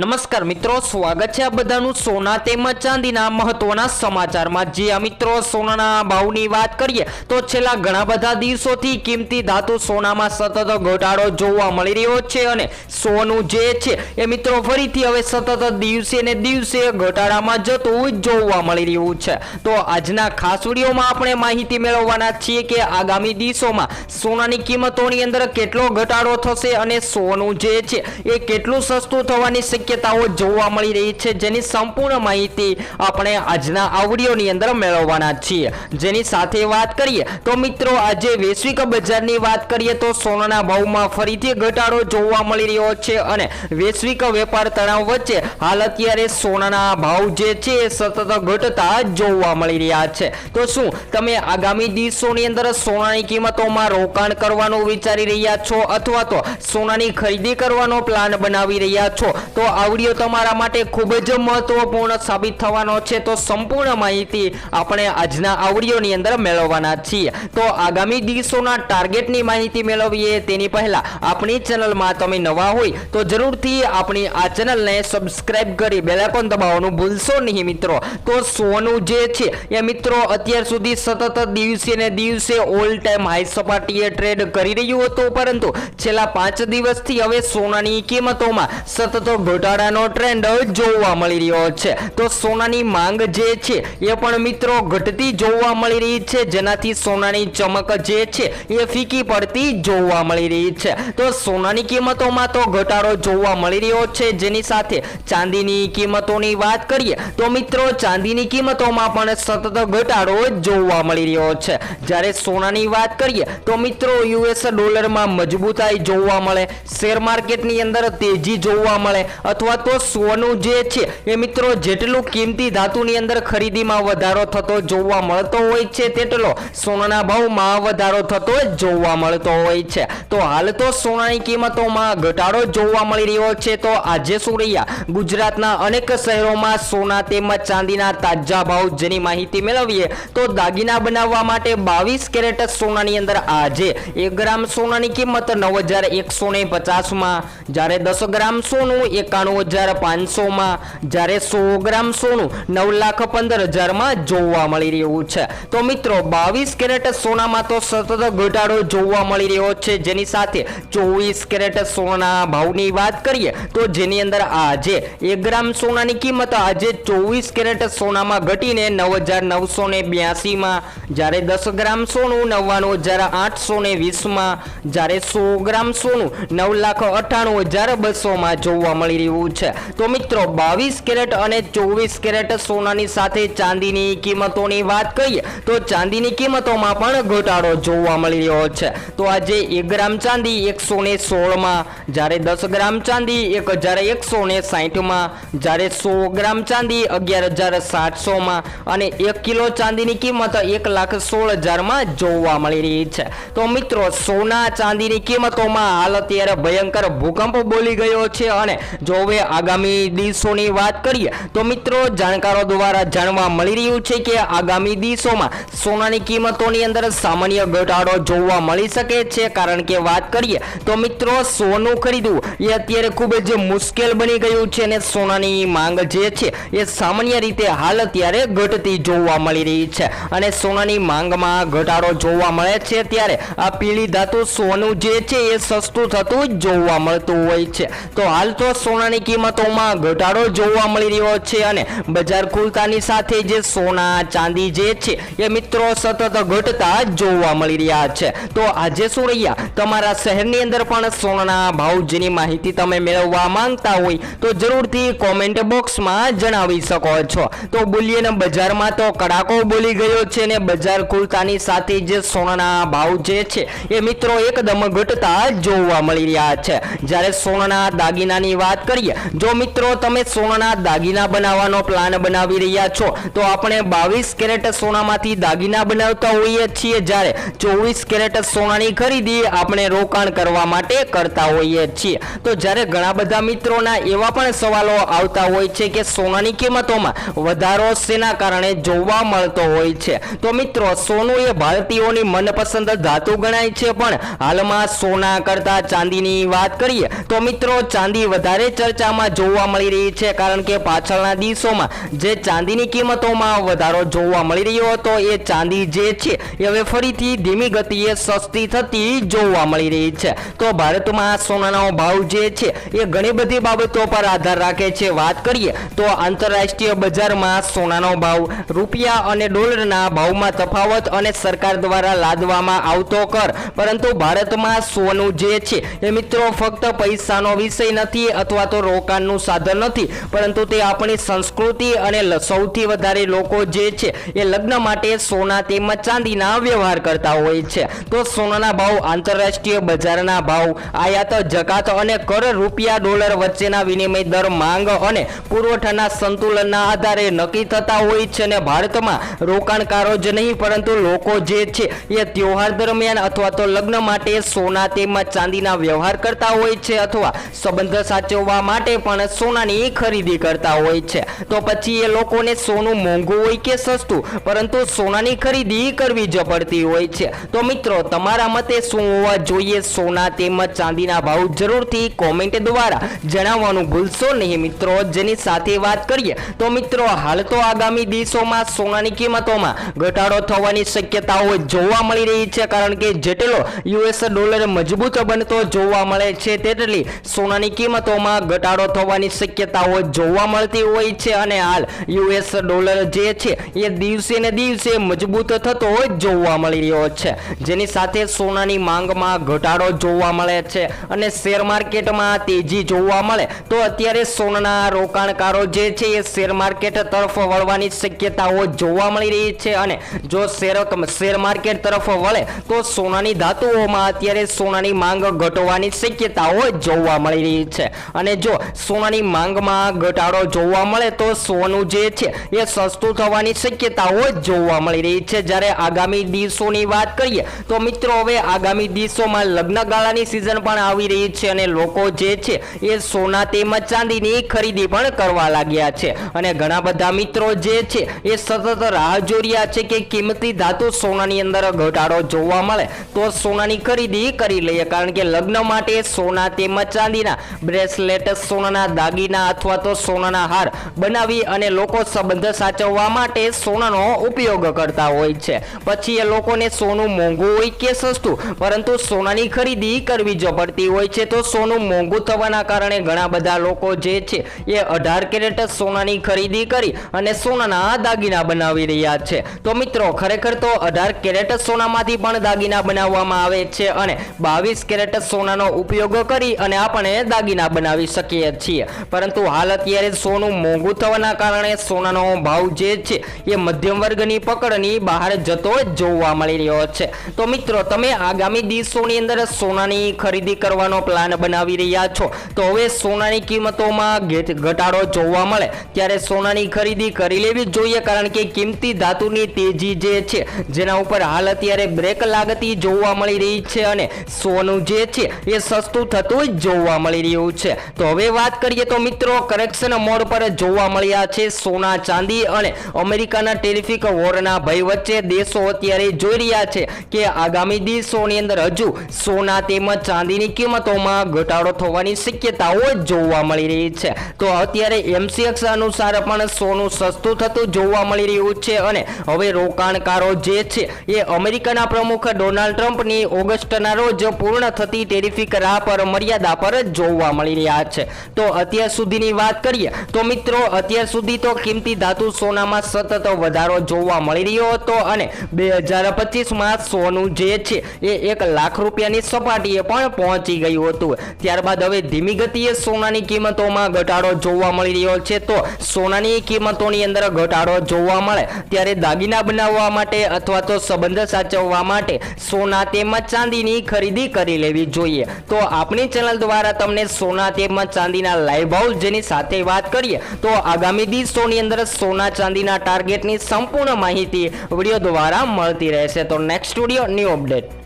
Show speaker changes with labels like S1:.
S1: નમસ્કાર મિત્રો, સ્વાગત છે આ બધાનું સોના તેમજ ચાંદીના મહત્વના સમાચારમાં. જે આ મિત્રો, સોનાના ભાવની વાત કરીએ, તો છેલ્લા ઘણા બધા દિવસોથી કિંમતી ધાતુ સોનામાં સતત ઘટાડો જોવા મળી રહ્યો છે અને સોનું જે છે, એ મિત્રો ફરીથી હવે સતત દિવસે ને દિવસે ઘટાડામાં જતું જોવા મળી રહ્યું છે. તો આજના ખાસ વિડીયોમાં આપણે માહિતી મેળવવાના છીએ કે આગામી દિવસોમાં સોનાની કિંમતોની અંદર કેટલો ઘટાડો થશે અને સોનું જે છે, એ કેટલું સસ્તું થવાની શક્યતાઓ જોવા મળી રહી છે, જેની સંપૂર્ણ માહિતી આપણે આજના આવડીઓની અંદર મેળવવાના છીએ. જેની સાથે વાત કરીએ, તો મિત્રો આજે વૈશ્વિક બજારની વાત કરીએ, તો સોનાના ભાવમાં ફરીથી ઘટાડો જોવા મળી રહ્યો છે અને વૈશ્વિક વેપાર તણાવ વચ્ચે હાલ અત્યારે સોનાના ભાવ જે છે એ સતત ઘટતા જોવા મળી રહ્યા છે. તો શું તમે આગામી દિવસોની અંદર સોનાની કિંમતોમાં રોકાણ કરવાનું વિચારી રહ્યા છો અથવા તો સોનાની ખરીદી કરવાનો પ્લાન બનાવી રહ્યા છો? તો આ તમારા માટે ખૂબ જ મહત્વપૂર્ણ સાબિત થવાનો છે. તો સંપૂર્ણ માહિતી આપણે આજના આ અંદર મેળવવાના છીએ. તો આગામી દિવસોના ટાર્ગેટની માહિતી મેળવીએ તેની પહેલાં આપણી ચેનલમાં તમે નવા હોય તો જરૂરથી આપણી આ ચેનલને સબસ્ક્રાઇબ કરી બેલાઇકોન દબાવવાનું ભૂલશો નહીં મિત્રો. તો સોનું જે છે એ મિત્રો અત્યાર સુધી સતત દિવસે ને દિવસે ઓલ ટાઈમ હાઈ સપાટીએ ટ્રેડ કરી રહ્યું હતું. પરંતુ છેલ્લા પાંચ દિવસથી હવે સોનાની કિંમતોમાં સતત ઘટાડાનો ટ્રેન્ડ જોવા મળી રહ્યો છે. તો સોનાની માંગ જે છે, એ પણ મિત્રો ઘટતી જોવા મળી રહી છે. જેનાથી સોનાની ચમક જે છે, એ ફીકી પડતી જોવા મળી રહી છે. તો સોનાની કિંમતોમાં તો ઘટાડો જોવા મળી રહ્યો છે. જેની સાથે ચાંદીની કિંમતોની વાત કરીએ, તો મિત્રો ચાંદીની કિંમતોમાં પણ સતત ઘટાડો જોવા મળી રહ્યો છે. જ્યારે સોનાની વાત કરીએ, તો મિત્રો યુએસ ડોલરમાં મજબૂતાઈ જોવા મળે, શેર માર્કેટની અંદર તેજી જોવા મળે અથવા તો સોનું જે છે, એ મિત્રો જેટલું કિંમતી ધાતુની અંદર ખરીદીમાં વધારો થતો જોવા મળતો હોય છે, તેટલો સોનાના ભાવમાં વધારો થતો જોવા મળતો હોય છે. તો હાલ તો સોનાની કિંમતોમાં ઘટાડો જોવા મળી રહ્યો છે, તો આજે શું રહ્યા ગુજરાતના અનેક શહેરોમાં સોના તેમજ ચાંદીના તાજા ભાવ જેની માહિતી મેળવીએ, તો દાગીના બનાવવા માટે બાવીસ કેરેટ સોનાની અંદર આજે એક ગ્રામ સોનાની કિંમત નવ હજાર એકસો ને પચાસમાં, જ્યારે દસ ગ્રામ સોનું એકાણું હજાર પાંચસોમાં જ્યારે સો ગ્રામ સોનું નવ લાખ પંદર હજારમાં જોવા મળી રહ્યું છે. તો મિત્રો, બાવીસ કેરેટ સોનામાં તો સતત ઘટાડો જોવા મળી રહ્યો છે. જેની સાથે ચોવીસ કેરેટ સોના ભાવની વાત કરીએ, તો જેની અંદર આજે એક ગ્રામ સોનાની કિંમત આજે ચોવીસ કેરેટ સોનામાં ઘટીને નવ હજાર નવસો ને બ્યાસીમાં, જ્યારે દસ ગ્રામ સોનું નવ્વાણું હજાર આઠસો ને વીસમાં, જ્યારે સો ગ્રામ સોનું નવ લાખ અઠ્ઠાણું હજાર બસોમાં જોવા મળી રહ્યું છે. તો મિત્રો, બાવીસ કેરેટ અને ચોવીસ કેરેટ સોનાની સાથે ચાંદીની કિંમતોની વાત કરીએ, તો ચાંદીની કિંમતોમાં પણ ઘટાડો જોવા મળી રહ્યો છે. તો આજે એક ગ્રામ ચાંદી એકસો ને સોળમાં, જ્યારે દસ ગ્રામ ચાંદી એક હજાર એકસો ને સાહીઠમાં, જ્યારે સો ગ્રામ ચાંદી અગિયાર હજાર સાતસોમાં અને એક કિલો ચાંદીની કિંમત એક લાખ સોળ હજારમાં જોવા મળી રહી છે. તો મિત્રો, સોના ચાંદીની કિંમતોમાં હાલ અત્યારે ભયંકર ભૂકંપ બોલી ગયો છે અને જો હવે આગામી દિવસોની વાત કરીએ, તો મિત્રો જાણકારો દ્વારા જાણવા મળી રહ્યું છે કે આગામી દિવસોમાં સોનાની કિંમતોની અંદર સામાન્ય ઘટાડો જોવા મળી શકે છે. કારણ કે વાત કરીએ, તો મિત્રો સોનું ખરીદવું એ અત્યારે ખૂબ જ મુશ્કેલ બની ગયું છે અને સોનાની માંગ જે છે એ સામાન્ય રીતે હાલ અત્યારે ઘટતી જોવા મળી રહી છે. અને સોનાની માંગમાં ઘટાડો જોવા મળે છે ત્યારે આ પીળી ધાતુ સોનું જે છે એ સસ્તું થતું જોવા મળતું હોય છે. તો હાલ તો સોનાની કિંમતોમાં ઘટાડો જોવા મળી રહ્યો છે અને બજાર ખુલતાની સાથે જે સોના, ચાંદી જે છે, એ મિત્રો સતત ઘટતા જોવા મળી રહ્યા છે. તો આજે શું રહ્યા? તમારા શહેરની અંદર પણ સોનાના ભાવ જેની માહિતી તમે મેળવવા માંગતા હોય તો જરૂરથી કોમેન્ટ બોક્સમાં જણાવી શકો છો. તો બુલિયન બજારમાં તો કડાકો બોલી ગયો છે ને બજાર ખુલતાની સાથે જે સોનાના ભાવ જે છે, એ મિત્રો એકદમ ઘટતા જોવા મળી રહ્યા છે. જ્યારે સોનાના દાગીનાની વાત કરીએ જો મિત્રો તમે સોનાના દાગીના બનાવવાનો પ્લાન બનાવી રહ્યા છો, તો આપણે બાવીસ કેરેટ સોનામાંથી દાગીના બનાવતા હોઈએ છીએ. જ્યારે ચોવીસ કેરેટ સોનાની ખરીદી આપણે રોકાણ કરવા માટે કરતા હોઈએ છીએ. તો જ્યારે ઘણા બધા મિત્રોના એવા પણ સવાલો આવતા હોય છે કે સોનાની કિંમતોમાં વધારો શેના કારણે જોવા મળતો હોય છે? તો મિત્રો, સોનું એ ભારતીયોની મનપસંદ ધાતુ ગણાય છે. પણ હાલમાં સોના કરતા ચાંદીની વાત કરીએ, તો મિત્રો, ચાંદી વધારે ચર્ચામાં જોવા મળી રહી છે. કારણ કે પાછળના દિવસોમાં જે ચાંદીની કિંમતોમાં વધારો જોવા મળી રહ્યો હતો, એ ચાંદી જે છે, એ હવે ફરીથી ધીમી ગતિએ સસ્તી થતી જોવા મળી રહી છે. તો ભારતમાં સોનાનો ભાવ જે છે, એ ઘણી બધી બાબતો પર આધાર રાખે છે. વાત કરીએ તો આંતરરાષ્ટ્રીય બજારમાં સોનાનો ભાવ રૂપિયા અને ડોલરના ભાવમાં તફાવત અને સરકાર દ્વારા લાદવામાં આવતો કર. પરંતુ ભારતમાં સોનું જે છે, એ મિત્રો ફક્ત પૈસાનો વિષય નથી અથવા તો રોકાણનું સાધન નથી. પરંતુ તે આપણી સંસ્કૃતિ અને સૌથી વધારે લોકો જે છે, એ લગ્ન માટે સોના તેમજ ચાંદીના વ્યવહાર કરતા હોય છે. તો સોનાના ભાવ આંતરરાષ્ટ્રીય બજારના ભાવ, આયાત, જકાત અને કર રૂપિયા ડોલર વચ્ચેના વિનિમય દર માંગ અને પુરવઠાના સંતુલનના આધારે નક્કી થતા હોય છે અને ભારતમાં રોકાણકારો જ નહીં, પરંતુ લોકો જે છે, એ તહેવાર દરમિયાન અથવા તો લગ્ન માટે સોના તેમજ ચાંદીના વ્યવહાર કરતા હોય છે અથવા સંબંધ સાચવવા માટે પણ સોનાની ખરીદી કરતા હોય છે. તો પછી એ લોકોને સોનું મોંઘું હોય કે સસ્તું, પરંતુ સોનાની ખરીદી કરવી જ પડતી હોય છે. તો મિત્રો, તમારા મતે શું હોવા જોઈએ? સોના તેમજ ચાંદીના ભાવ જરૂરથી કોમેન્ટ દ્વારા જણાવવાનું ભૂલશો નહીં મિત્રો. જેની સાથે વાત કરીએ, તો મિત્રો, હાલ તો આગામી દિવસોમાં સોનાની કિંમતોમાં ઘટાડો થવાની શક્યતાઓ જોવા મળી રહી છે. કારણ કે જેટલો યુએસ ડોલર મજબૂત બનતો જોવા મળે છે, તેટલી સોનાની કિંમતોમાં ઘટાડો થવાની શક્યતાઓ જોવા મળતી હોય છે અને હાલ યુએસ ડોલર જે છે એ દિવસે ને દિવસે મજબૂત થતો હોય જોવા મળી રહ્યો છે. જેની સાથે સોનાની માંગમાં ઘટાડો જોવા મળે છે અને શેર માર્કેટમાં તેજી જોવા મળે, તો અત્યારે સોનાના રોકાણકારો જે છે એ શેર માર્કેટ તરફ વળવાની શક્યતાઓ જોવા મળી રહી છે અને જો શેર શેર માર્કેટ તરફ વળે, તો સોનાની ધાતુઓમાં અત્યારે સોનાની માંગ ઘટવાની શક્યતાઓ જોવા મળી રહી છે. અને જો સોનાની માંગમાં ઘટાડો જોવા મળે તો સોનું જે છે એ સસ્તું થવાની શક્યતાઓ જોવા મળી રહી છે. જ્યારે આગામી દિવસોની વાત કરીએ તો મિત્રો હવે આગામી દિવસોમાં લગ્નગાળાની સિઝન પણ આવી રહી છે અને લોકો જે છે એ સોના તેમજ ચાંદીની ખરીદી પણ કરવા લાગ્યા છે. અને ઘણા બધા મિત્રો જે છે એ સતત રાહ જોઈ રહ્યા છે કે કિંમતી ધાતુ સોનાની અંદર ઘટાડો જોવા મળે તો સોનાની ખરીદી કરી લઈએ. કારણ કે લગ્ન માટે સોના તેમજ ચાંદીના બ્રેસલેટ સોનાના દાગીના અથવા તો સોનાના હાર બનાવી અને લોકો સંબંધ સાચવવા માટે સોનાનો ઉપયોગ કરતા હોય છે. પછી એ લોકોને સોનું મોંઘું હોય કે સસ્તું, પરંતુ સોનાની ખરીદી કરવી જ પડતી હોય છે, તો સોનું મોંઘું થવાના કારણે ઘણા બધા લોકો જે છે, એ અઢાર કેરેટ સોનાની ખરીદી કરી અને સોનાના દાગીના બનાવી રહ્યા છે. તો મિત્રો, ખરેખર તો અઢાર કેરેટ સોનામાંથી પણ દાગીના બનાવવામાં આવે છે અને બાવીસ કેરેટ સોનાનો ઉપયોગ કરી અને આપણે દાગીના બનાવી શકીએ છીએ. પરંતુ હાલ અત્યારે સોનું મોંઘું થવાના કારણે સોનાનો ભાવ જે છે, એ મધ્યમ વર્ગની પકડની બહાર જતો જોવા મળી રહ્યો છે. તો મિત્રો, તમે આગામી દિવસોની અંદર સોનાની ખરીદી કરવાનો પ્લાન બનાવી રહ્યા છો. તો હવે સોનાની કિંમતોમાં ઘટાડો જોવા મળે. ત્યારે સોનાની ખરીદી કરી લેવી જોઈએ, કારણ કે કિંમતી ધાતુની તેજી જે છે, જેના ઉપર હાલ અત્યારે બ્રેક લાગતી જોવા મળી રહી છે અને સોનું જે છે, એ સસ્તું થતું જોવા મળી રહ્યું છે. તો હવે વાત કરીએ તો મિત્રો કરેક્શન મોડ પર જોવા મળ્યા છે સોના ચાંદી અને અમેરિકાના ટેરિફિક વોરના ભય વચ્ચે દેશો અત્યારે જોઈ રહ્યા છે કે આગામી દિવસોની અંદર હજુ સોના તેમજ ચાંદીની કિંમતોમાં ઘટાડો થવાની શક્યતાઓ જોવા મળી રહી છે. તો અત્યારે એમસીએક્સ અનુસાર પણ સોનું સસ્તું થતું જોવા મળી રહ્યું છે અને હવે રોકાણકારો જે છે એ અમેરિકાના પ્રમુખ ડોનાલ્ડ ટ્રમ્પની ઓગસ્ટના રોજ પૂર્ણ થતી ટેરિફિક રાહ પર મર્યાદા પર જોવા મળી રહ્યા છે. તો અત્યાર સુધીની વાત કરીએ, તો મિત્રો, અત્યાર સુધી તો કિંમતી ધાતુ સોનામાં સતત વધારો જોવા મળી રહ્યો હતો અને બે હજાર પચીસમાં સોનું જે છે, એ એક લાખ રૂપિયાની સપાટીએ પણ પહોંચી ગયું હતું. ત્યારબાદ હવે ધીમી ગતિએ સોનાની કિંમતોમાં ઘટાડો જોવા મળી રહ્યો છે. તો સોનાની કિંમતોની અંદર ઘટાડો જોવા મળે, ત્યારે દાગીના બનાવવા માટે અથવા તો સંબંધ સાચવવા માટે સોના તેમજ ચાંદીની ખરીદી કરી લેવી જોઈએ. તો આપણી ચેનલ દ્વારા તમને સોના તેમજ ચાંદીના લાઈવ ભાવ જેની સાથે વાત કરીએ તો આગામી દિવસોની અંદર સોના ચાંદીના ટાર્ગેટની સંપૂર્ણ માહિતી વીડિયો દ્વારા મળતી રહેશે. તો નેક્સ્ટ વીડિયો ન્યૂ અપડેટ